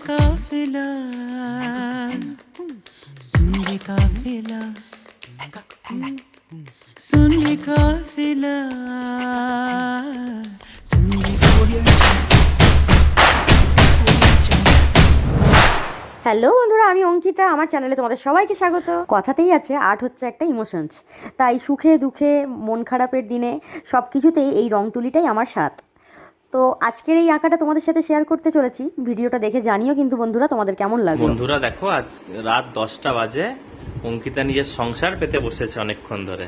काफिला सुन ले काफिला सुन ले काफिला सुन ले হ্যালো বন্ধুরা আমি অঙ্কিতা আমার চ্যানেলে তোমাদের সবাইকে স্বাগত কথাতেই আছে আর্ট হচ্ছে একটা ইমোশনস তাই সুখে দুঃখে মন খারাপের দিনে সব কিছুতেই এই রং তুলিটাই আমার স্বাদ তো আজকের এই আঁকাটা তোমাদের সাথে শেয়ার করতে চলেছি। ভিডিওটা দেখে জানিও কিন্তু বন্ধুরা তোমাদের কেমন লাগল। বন্ধুরা দেখো আজ রাত দশটা বাজে। অঙ্কিতা নিজের সংসার পেতে বসেছে অনেকক্ষণ ধরে।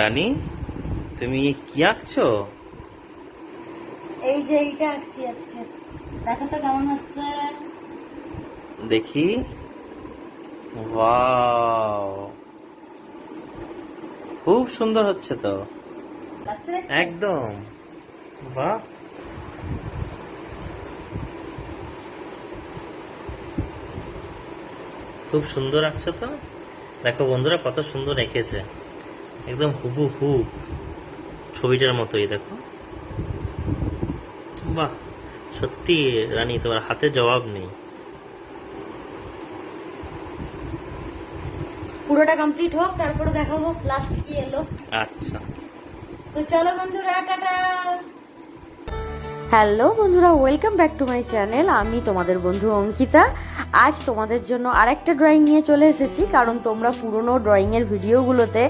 রানী তুমি কি আঁকছো? এই যে এইটা আঁকছি আজকে। দেখো তো কেমন হচ্ছে। দেখি। ওয়াও। খুব সুন্দর হচ্ছে তো। একদম। বাহ খুব সুন্দর আঁকছো তো? দেখো বন্ধুরা কত সুন্দর এঁকেছে। একদম হুবু হু ছবিটার মতোই দেখো। বাহ সত্যি রানী তোমার হাতে জবাব নেই। পুরোটা কমপ্লিট হোক তারপরে দেখাবো লাস্ট কি এলো। আচ্ছা। তো চলো বন্ধুরা টাটা! হ্যালো বন্ধুরা welcome back to my channel আমি তোমাদের বন্ধু অঙ্কিতা। আজ তোমাদের জন্য আরেকটা ড্রয়িং নিয়ে চলে এসেছি, কারণ তোমরা পুরনো ড্রয়িংয়ের ভিডিওগুলোতে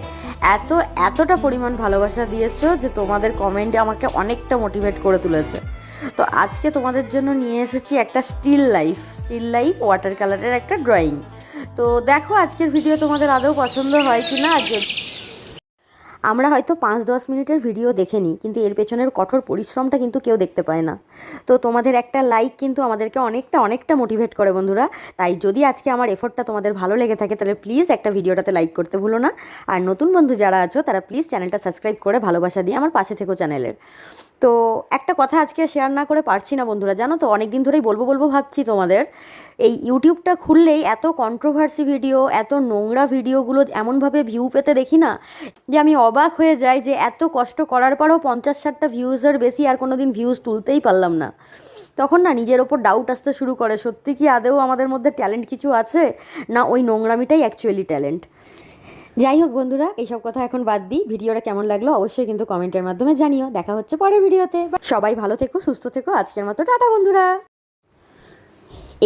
এত, এতটা পরিমাণ ভালোবাসা দিয়েছ যে তোমাদের কমেন্টে আমাকে অনেকটা মোটিভেট করে তুলেছে। তো আজকে তোমাদের জন্য নিয়ে এসেছি একটা still life still life water কালারের একটা ড্রয়িং তো দেখো আজকের ভিডিও তোমাদের আদৌ পছন্দ হয় কি না যে আমরা হয়তো পাঁচ দশ মিনিটের ভিডিও দেখে নিই কিন্তু এর পেছনের কঠোর পরিশ্রমটা কিন্তু কেউ দেখতে পায় না। তো তোমাদের একটা লাইক কিন্তু আমাদেরকে অনেকটা অনেকটা মোটিভেট করে বন্ধুরা। তাই যদি আজকে আমার এফোর্টটা তোমাদের ভালো লেগে থাকে, তাহলে প্লিজ একটা ভিডিওটাতে লাইক করতে ভুলো না। আর নতুন বন্ধু যারা আছো, তারা প্লিজ চ্যানেলটা সাবস্ক্রাইব করে ভালোবাসা দিয়ে আমার পাশে থেকো চ্যানেলের তো একটা কথা আজকে শেয়ার না করে পারছি না বন্ধুরা, জানো তো? অনেক দিন ধরেই বলব বলব ভাবছি তোমাদের, এই ইউটিউবটা খুললেই এত কন্ট্রোভার্সি ভিডিও এত নোংরা ভিডিওগুলো এমনভাবে ভিউ পেতে দেখি না, যে আমি অবাক হয়ে যাই যে এত কষ্ট করার পরেও পঞ্চাশ ষাটটা ভিউজের বেশি আর কোনো দিন ভিউজ তুলতেই পারলাম না। তখন না নিজের ওপর ডাউট আসতে শুরু করে, সত্যি কি আদেও আমাদের মধ্যে ট্যালেন্ট কিছু আছে? না ওই নোংরামিটাই অ্যাকচুয়ালি ট্যালেন্ট যাই হোক বন্ধুরা, এইসব কথা এখন বাদ দিই। ভিডিওটা কেমন লাগল অবশ্যই কিন্তু কমেন্টের মাধ্যমে জানিও। দেখা হচ্ছে পরের ভিডিওতে। সবাই ভালো থেকো, সুস্থ থেকো। আজকের মতো টাটা বন্ধুরা।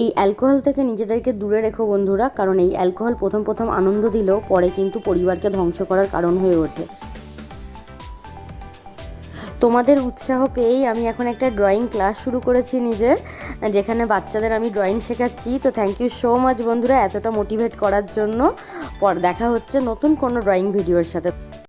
এই অ্যালকোহল থেকে নিজেদেরকে দূরে রেখো বন্ধুরা, কারণ এই অ্যালকোহল প্রথম প্রথম আনন্দ দিলেও পরে কিন্তু পরিবারকে ধ্বংস করার কারণ হয়ে ওঠে। তোমাদের উৎসাহ পেয়েই আমি এখন একটা ড্রয়িং ক্লাস শুরু করেছি নিজের, যেখানে বাচ্চাদের আমি ড্রয়িং শেখাচ্ছি। তো থ্যাংক ইউ সো মাচ বন্ধুরা, এতটা মোটিভেট করার জন্য। পর দেখা হচ্ছে নতুন কোনো ড্রয়িং ভিডিওর সাথে।